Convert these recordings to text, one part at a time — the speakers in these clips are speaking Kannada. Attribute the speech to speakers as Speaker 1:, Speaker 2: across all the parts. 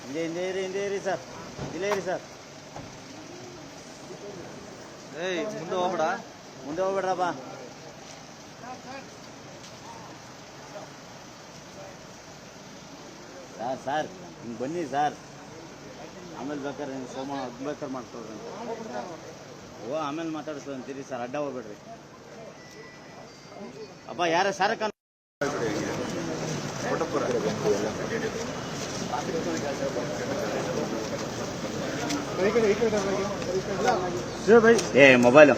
Speaker 1: ಹಿಂದೆ ಹಿಂದೆ ಇರಿ ಹಿಂದೆ ಇರಿ ಸರ್ ಇಲ್ಲೇ ಇರಿ ಸರ್
Speaker 2: ಏಯ್ ಮುಂದೆ ಹೋಗ್ಬೇಡ
Speaker 1: ಮುಂದೆ ಹೋಗ್ಬೇಡ್ರಪ್ಪ ಸರ್ ಸರ್ ಹಿಂಗೆ ಬನ್ನಿ ಸರ್ ಆಮೇಲೆ ಬೇಕಾದ್ರೆ ಸೋಮ ಅದ್ ಬೇಕಾದ್ರೆ ಮಾಡ್ಕೊಳ್ರಿ ಓ, ಆಮೇಲೆ ಮಾತಾಡಿಸ್ತೀವಿ ಅಂತೀರಿ ಸರ್, ಅಡ್ಡ ಹೋಗ್ಬೇಡ್ರಿ. ಅಪ್ಪ, ಯಾರ ಸರ್ ಕಾನ್ ಏ, ಮೊಬೈಲು.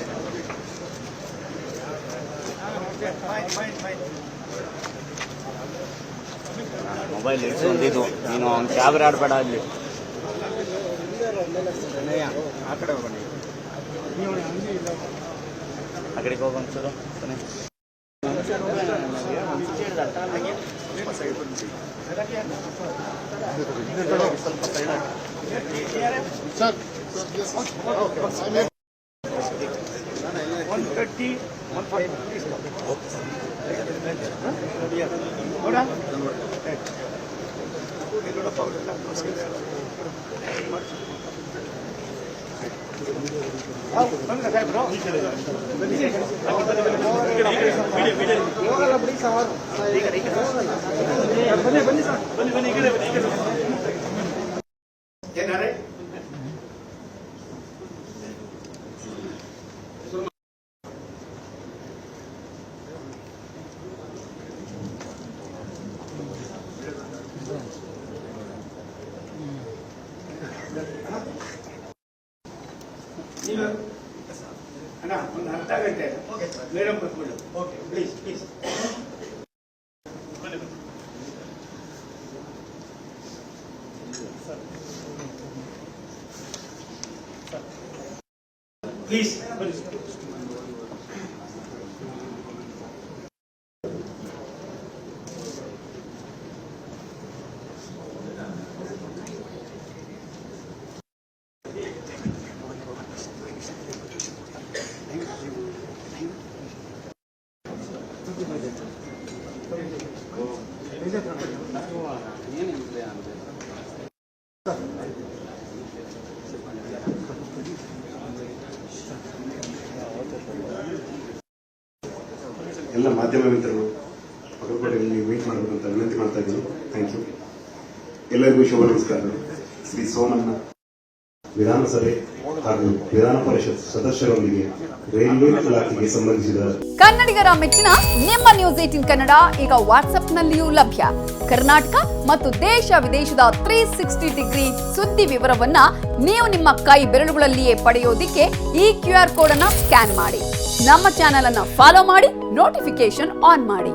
Speaker 1: ಮೊಬೈಲ್ ಇಟ್ಕೊಂಡಿದ್ದು ನೀನು ಅವ್ನು ಕ್ಯಾಬ್ರೆ ಆಡಬೇಡ ಅಲ್ಲಿ.
Speaker 2: ಆ ಕಡೆ ಹೋಗೋಣ
Speaker 1: ಆ ಕಡೆಗೆ ಹೋಗು ಒಂಚೂರು ಕೊನೆ.
Speaker 3: ಹೋಗಲ್ಲ ಬನ್ನಿ ಬನ್ನಿ ಬನ್ನಿ ಬನ್ನಿ ಈ ಬನ್ನಿ ಈ ಅಣ್ಣ ಒಂದು ಅರ್ಧ ಗಂಟೆ ಮೇಡಮ್ ಕೂತ್ಕೊಳ್ಳಿ ಓಕೆ ಪ್ಲೀಸ್ ಪ್ಲೀಸ್ ಪ್ಲೀಸ್ ಬನ್ನಿ
Speaker 4: ಎಲ್ಲ ಮಾಧ್ಯಮ ಮಿತ್ರರು ಪಕ್ಕಪಡೆಯಲ್ಲಿ ಮೀಟ್ ಮಾಡಬೇಕಂತ ವಿನಂತಿ ಮಾಡ್ತಾ ಇದ್ದೀನಿ. ಥ್ಯಾಂಕ್ ಯು ಎಲ್ಲರಿಗೂ ಶುಭ ನಮಸ್ಕಾರಗಳು ಶ್ರೀ ಸೋಮಣ್ಣ. ವಿಧಾನಸಭೆ ಹಾಗೂ ವಿಧಾನ ಪರಿಷತ್ ಸದಸ್ಯರೊಂದಿಗೆ ರೈಲ್ವೆ ಇಲಾಖೆಗೆ ಸಂಬಂಧಿಸಿದ
Speaker 5: ಕನ್ನಡಿಗರ ಮೆಚ್ಚಿನ ನಿಮ್ಮ ನ್ಯೂಸ್ ಏಟಿನ್ ಕನ್ನಡ ಈಗ ವಾಟ್ಸ್ಆಪ್ನಲ್ಲಿಯೂ ಲಭ್ಯ. ಕರ್ನಾಟಕ ಮತ್ತು ದೇಶ ವಿದೇಶದ ತ್ರೀ ಸಿಕ್ಸ್ಟಿ ಡಿಗ್ರಿ ಸುದ್ದಿ ವಿವರವನ್ನ ನೀವು ನಿಮ್ಮ ಕೈ ಬೆರಳುಗಳಲ್ಲಿಯೇ ಪಡೆಯೋದಿಕ್ಕೆ ಈ ಕ್ಯೂ ಆರ್ ಕೋಡ್ ಅನ್ನ ಸ್ಕ್ಯಾನ್ ಮಾಡಿ. ನಮ್ಮ ಚಾನೆಲ್ ಅನ್ನ ಫಾಲೋ ಮಾಡಿ ನೋಟಿಫಿಕೇಶನ್ ಆನ್ ಮಾಡಿ.